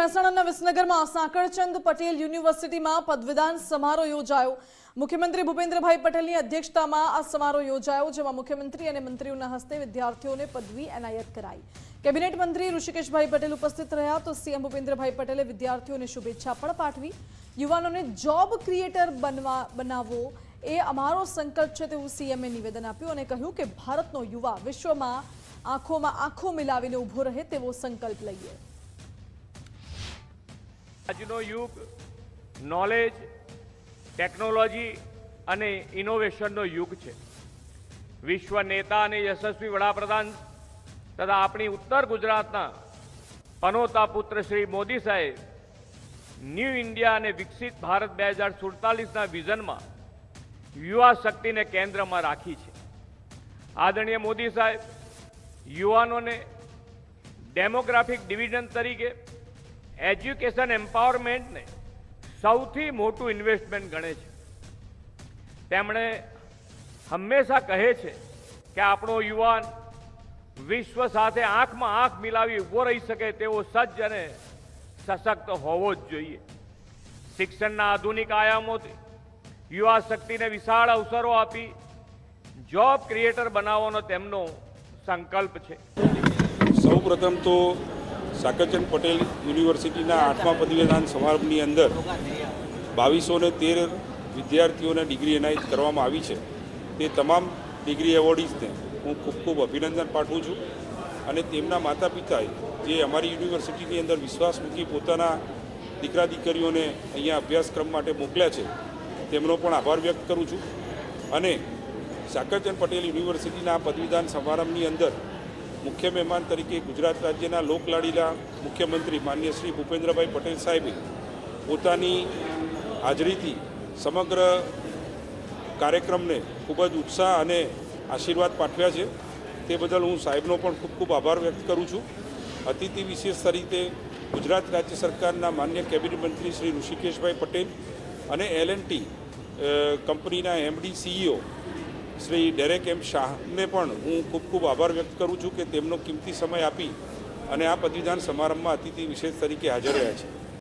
મહેસાણાના વિસનગરમાં સાંકળચંદ પટેલ યુનિવર્સિટીમાં પદવીદાન સમારોહ યોજાયો. મુખ્યમંત્રી ભૂપેન્દ્રભાઈ પટેલની અધ્યક્ષતામાં આ સમારોહ યોજાયો, જેમાં મુખ્યમંત્રી અને મંત્રીઓના હસ્તે વિદ્યાર્થીઓને પદવી એનાયત કરાઈ. કેબિનેટ મંત્રી ઋષિકેશભાઈ પટેલ ઉપસ્થિત રહ્યા તો સીએમ ભૂપેન્દ્રભાઈ પટેલે વિદ્યાર્થીઓને શુભેચ્છા પણ પાઠવી. યુવાનોને જોબ ક્રિએટર બનવા બનાવવો એ અમારો સંકલ્પ છે તેવું સીએમએ નિવેદન આપ્યું અને કહ્યું કે ભારતનો યુવા વિશ્વમાં આંખોમાં આંખો મિલાવીને ઊભો રહે તેવો સંકલ્પ લઈએ. આજનો યુગ નોલેજ ટેકનોલોજી અને ઇનોવેશનનો યુગ છે. વિશ્વ નેતા અને યશસ્વી વડાપ્રધાન તથા આપણી ઉત્તર ગુજરાતના પનોતા પુત્ર શ્રી મોદી સાહેબ ન્યૂ ઇન્ડિયા અને વિકસિત ભારત બે હજાર સુડતાલીસના વિઝનમાં યુવા શક્તિને કેન્દ્રમાં રાખી છે. આદરણીય મોદી સાહેબ, યુવાનોને ડેમોગ્રાફિક ડિવિઝન તરીકે એજ્યુકેશન એમ્પાવરમેન્ટને સૌથી મોટું ઇન્વેસ્ટમેન્ટ ગણે છે. તેમણે હંમેશા કહે છે કે આપણો યુવાન વિશ્વ સાથે આંખમાં આંખ મિલાવી ઊભો રહી શકે તેવો સજ્જ અને સશક્ત હોવો જ જોઈએ. શિક્ષણના આધુનિક આયામોથી યુવા શક્તિને વિશાળ અવસરો આપી જોબ ક્રિએટર બનાવવાનો તેમનો સંકલ્પ છે. સૌ પ્રથમ તો સાકરચંદ પટેલ યુનિવર્સિટીના આઠમા પદવીદાન સમારંભની અંદર બાવીસો ને તેર વિદ્યાર્થીઓને ડિગ્રી એનાયત કરવામાં આવી છે. તે તમામ ડિગ્રી એવોર્ડીઝને હું ખૂબ ખૂબ અભિનંદન પાઠવું છું અને તેમના માતા પિતાએ જે અમારી યુનિવર્સિટીની અંદર વિશ્વાસ મૂકી પોતાના દીકરા દીકરીઓને અહીંયા અભ્યાસક્રમ માટે મોકલ્યા છે, તેમનો પણ આભાર વ્યક્ત કરું છું. અને સાકરચંદ પટેલ યુનિવર્સિટીના પદવીદાન સમારંભની અંદર મુખ્ય મહેમાન તરીકે ગુજરાત રાજ્યના લોકલાડીલા મુખ્યમંત્રી માન્ય શ્રી ભૂપેન્દ્રભાઈ પટેલ સાહેબે પોતાની હાજરીથી સમગ્ર કાર્યક્રમને ખૂબ જ ઉત્સાહ અને આશીર્વાદ પાઠવ્યા છે. તે બદલ હું સાહેબનો પણ ખૂબ ખૂબ આભાર વ્યક્ત કરું છું. અતિથિ વિશેષ તરીકે ગુજરાત રાજ્ય સરકારના માન્ય કેબિનેટ મંત્રી શ્રી ઋષિકેશભાઈ પટેલ અને એલ એન્ડ ટી કંપનીના MD CEO Shri Derek M શાહને પણ હું ખૂબ ખૂબ આભાર વ્યક્ત કરું છું કે તેમનો કિંમતી સમય આપી અને આ પદવીદાન સમારંભમાં અતિથિ વિશેષ તરીકે હાજર રહ્યા છે.